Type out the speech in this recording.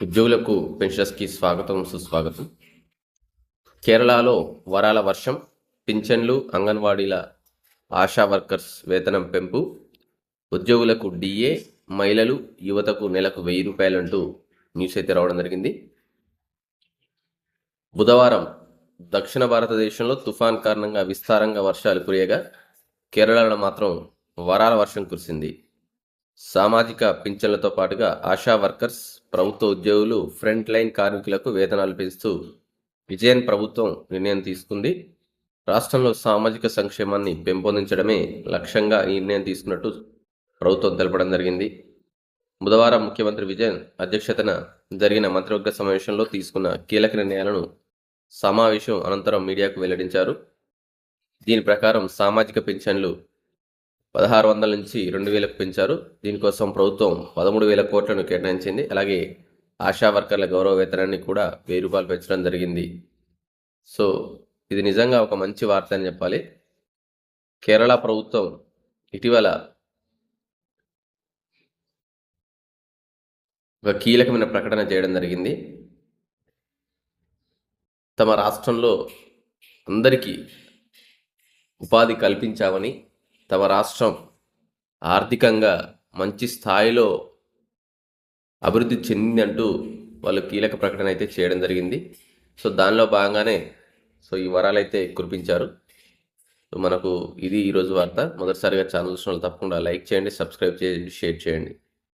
ఉద్యోగులకు పెన్షన్స్కి స్వాగతం సుస్వాగతం. కేరళలో వరాల వర్షం పింఛన్లు అంగన్వాడీల ఆశా వర్కర్స్ వేతనం పెంపు ఉద్యోగులకు డిఏ మహిళలు యువతకు నెలకు వెయ్యి రూపాయలంటూ న్యూస్ అయితే రావడం జరిగింది. బుధవారం దక్షిణ భారతదేశంలో తుఫాన్ కారణంగా విస్తారంగా వర్షాలు కురియగా కేరళలో మాత్రం వరాల వర్షం కురిసింది. సామాజిక పింఛన్లతో పాటుగా ఆశా వర్కర్స్ ప్రభుత్వ ఉద్యోగులు ఫ్రంట్ లైన్ కార్మికులకు వేతనాలు పెంచుతూ విజయన్ ప్రభుత్వం నిర్ణయం తీసుకుంది. రాష్ట్రంలో సామాజిక సంక్షేమాన్ని పెంపొందించడమే లక్ష్యంగా ఈ నిర్ణయం తీసుకున్నట్టు ప్రభుత్వం తెలపడం జరిగింది. బుధవారం ముఖ్యమంత్రి విజయన్ అధ్యక్షతన జరిగిన మంత్రివర్గ సమావేశంలో తీసుకున్న కీలక నిర్ణయాలను సమావేశం అనంతరం మీడియాకు వెల్లడించారు. దీని ప్రకారం సామాజిక పింఛన్లు పదహారు వందల నుంచి రెండు వేలకు పెంచారు. దీనికోసం ప్రభుత్వం పదమూడు వేల కోట్లను కేటాయించింది. అలాగే ఆశా వర్కర్ల గౌరవ వేతనాన్ని కూడా వెయ్యి రూపాయలు పెంచడం జరిగింది. సో ఇది నిజంగా ఒక మంచి వార్త అని చెప్పాలి. కేరళ ప్రభుత్వం ఇటీవల ఒక కీలకమైన ప్రకటన చేయడం జరిగింది. తమ రాష్ట్రంలో అందరికీ ఉపాధి కల్పించామని తమ రాష్ట్రం ఆర్థికంగా మంచి స్థాయిలో అభివృద్ధి చెందిందంటూ వాళ్ళు కీలక ప్రకటన అయితే చేయడం జరిగింది. సో దానిలో భాగంగానే సో ఈ వరాలు అయితే కురిపించారు. సో మనకు ఇది ఈరోజు వార్త. మొదటిసారిగా ఛానల్ చూసిన వాళ్ళు తప్పకుండా లైక్ చేయండి సబ్స్క్రైబ్ చేయండి షేర్ చేయండి.